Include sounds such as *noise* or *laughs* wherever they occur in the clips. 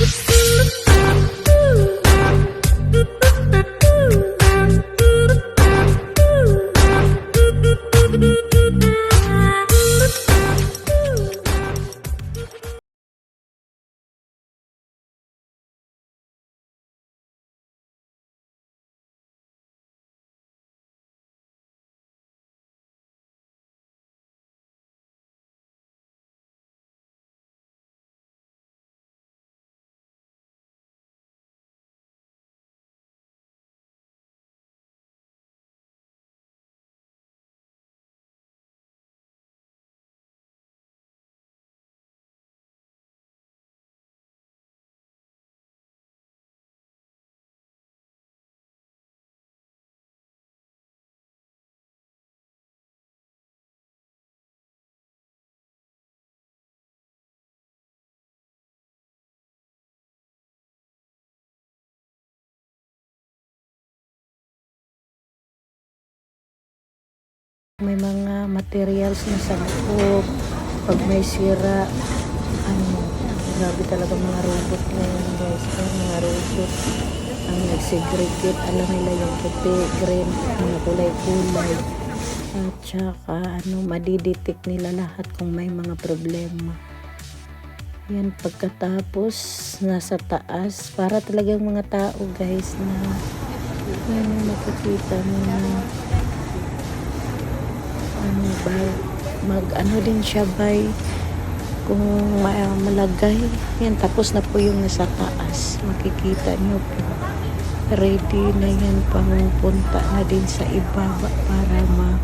Thank you. May mga materials na sa loob. Pag may sira, ano, grabe talaga mga robot ngayon guys. Yung mga robot ang nagsegregate. Alam nila yung puti, green, mga kulay-kulay. At saka, ano, madidetect nila lahat kung may mga problema. Yan, pagkatapos, nasa taas, para talagang mga tao guys na yung makikita mo na ba, mag ano din siya bay kung ma- malagay. Yan tapos na po yung nasa taas. Makikita nyo po. Ready na yan pang punta na din sa ibaba para ma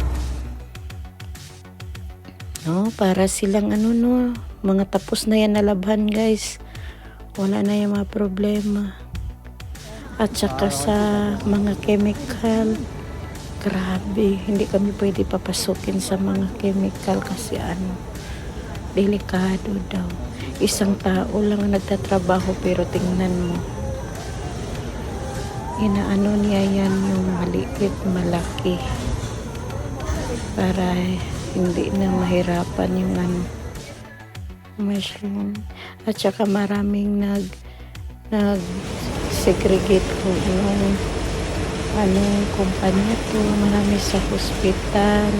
no para silang ano no mga tapos na yan na labhan guys. Wala na yung mga problema. At saka sa mga chemical Grabe, hindi kami pwede papasukin sa mga chemical kasi ano, delikado daw. Isang tao lang ang nagtatrabaho pero tingnan mo. Inaano niya yan yung maliit, malaki. Para hindi na mahirapan yung ano, machine. At saka maraming nag, nag segregate po yung anong kumpanya to marami sa hospital.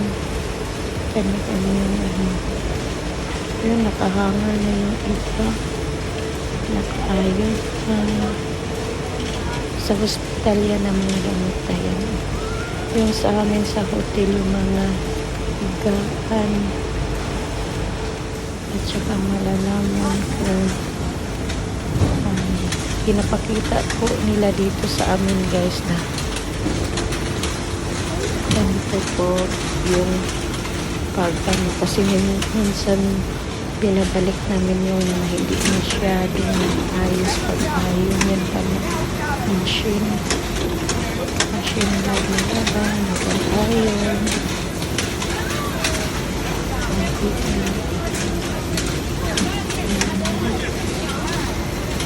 Kanya-kanya ano. Yun nakahanger na yung iba. Nakaayos pa. Sa hospital yan ang mga gamit na yan. Yung sa amin sa hotel yung mga higaan. At saka malalaman kung um, pinapakita po nila dito sa amin guys na ganito po yung pag ano kasi min- minsan binabalik namin yung mga hindi masyadong ayos pag ayun yan pa machine. Machine na ginagawa pag ayun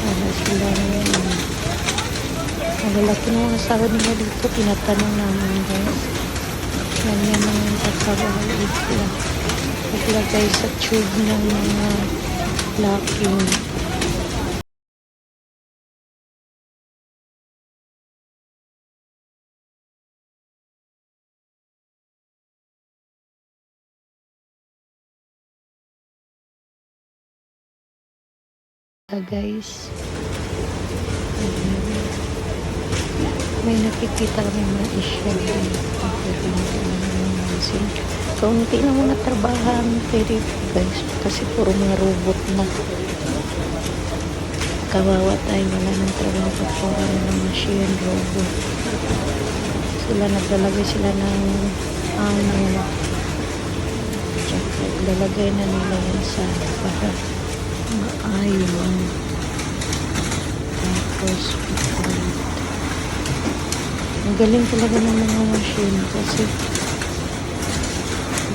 para sila ngayon ang lalaki ng mga sahod nila dito tinatanong namin guys yan yan ang pagkabalit sila. Paglagay sa tube ng mga locking. Guys Ayan. May nakikita kami mga isya kaunti na mga trabahan pwede guys kasi puro mga robot na. Kawawa tayo wala ng trabaho pag puro ng machine robot. Sila naglalagay sila ng ano tsaka lalagay na nila yan sa para maayon tapos ulit ang galing talaga ng mga machine kasi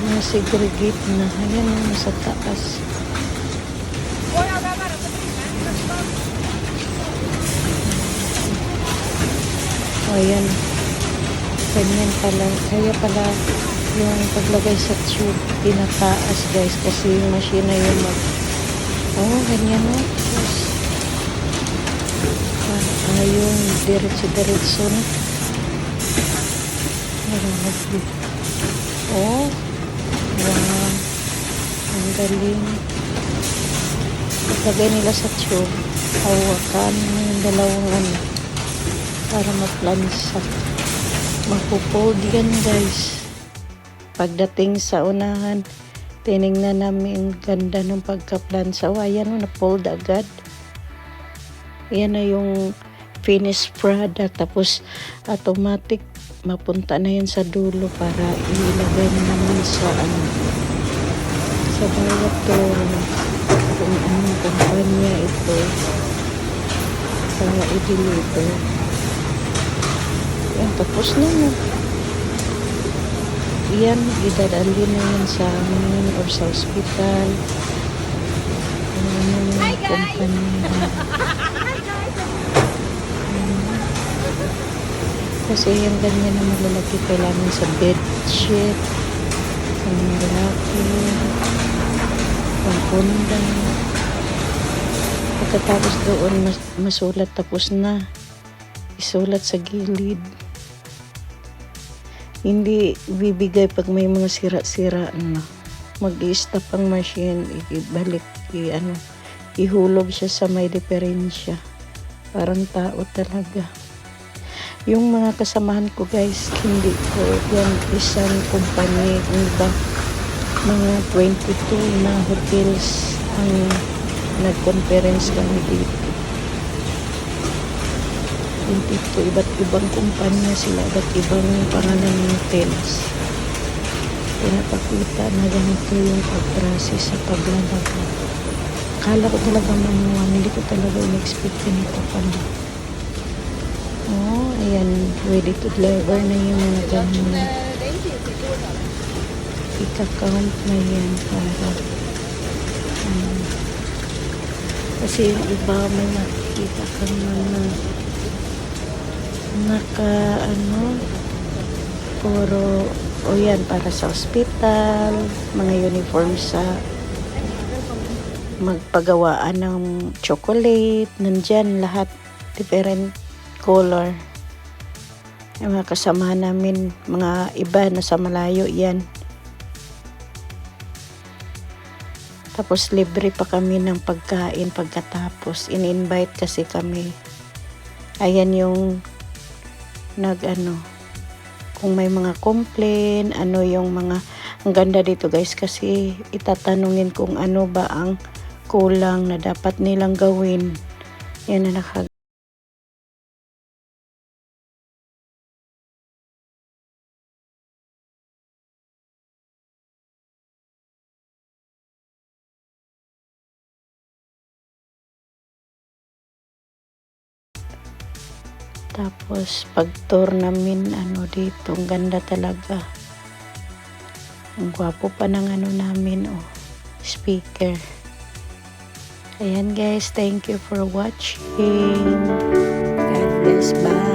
na-segregate na. Ayan ang nasa taas. O, ayan. Ganyan pala. Kaya pala yung paglagay sa tube, tinataas guys. Kasi yung machine na yung mag... Oh, ganyan o. Tapos, Ah, yung diretso-diretso na. Grabe. Oh. Wow. Ang galing. Lagay nila sa tube. Hawakan mo yung dalawang ano. Para maplansa. Mapupold yan guys. Pagdating sa unahan, tinignan namin ang ganda ng pagka-plansa. Oh, ayan o, na-fold agad. Yan na yung finished product. Tapos, automatic, mapunta na yan sa dulo para ilagay na naman sa ano, sa bawat tono kung anong kumpanya ito para i-deliver. Yan, tapos na na. Yan, idadali na yan sa amin or sa hospital. Kung ano yung kumpanya. *laughs* Kasi yung ganyan na malalaki kailangan sa bedsheet, sa mga laki, pangkunda. Pagkatapos doon, mas, masulat tapos na. Isulat sa gilid. Hindi bibigay pag may mga sira-sira na. Mag-i-stop ang machine, ibalik, i, ano, ihulog siya sa may diferensya. Parang tao talaga. Yung mga kasamahan ko guys, hindi ko yan isang kumpanya, yung iba, mga 22 na hotels ang nag-conference kami dito. 22 iba't ibang kumpanya sila, iba't ibang pangalan ng hotels. Pinapakita na ganito yung pag-process sa paglalaba. Akala ko talaga manuwan, hindi ko talaga in-expect nito pala. Oh, ayan. Ready to deliver na yung mga ganyan. Ika-count na yan para um, kasi yung iba may makikita kang mga naka ano puro o yan para sa hospital mga uniform sa magpagawaan ng chocolate nandyan lahat different color. Yung mga kasama namin mga iba na sa malayo yan. Tapos libre pa kami ng pagkain pagkatapos. In-invite kasi kami. Ayan yung nag ano kung may mga complain ano yung mga ang ganda dito guys kasi itatanungin kung ano ba ang kulang na dapat nilang gawin. Yan na naka Tapos, pag tour namin, ano dito, ang ganda talaga. Ang gwapo pa ng ano namin, oh, speaker. Ayan guys, thank you for watching. God bless, bye.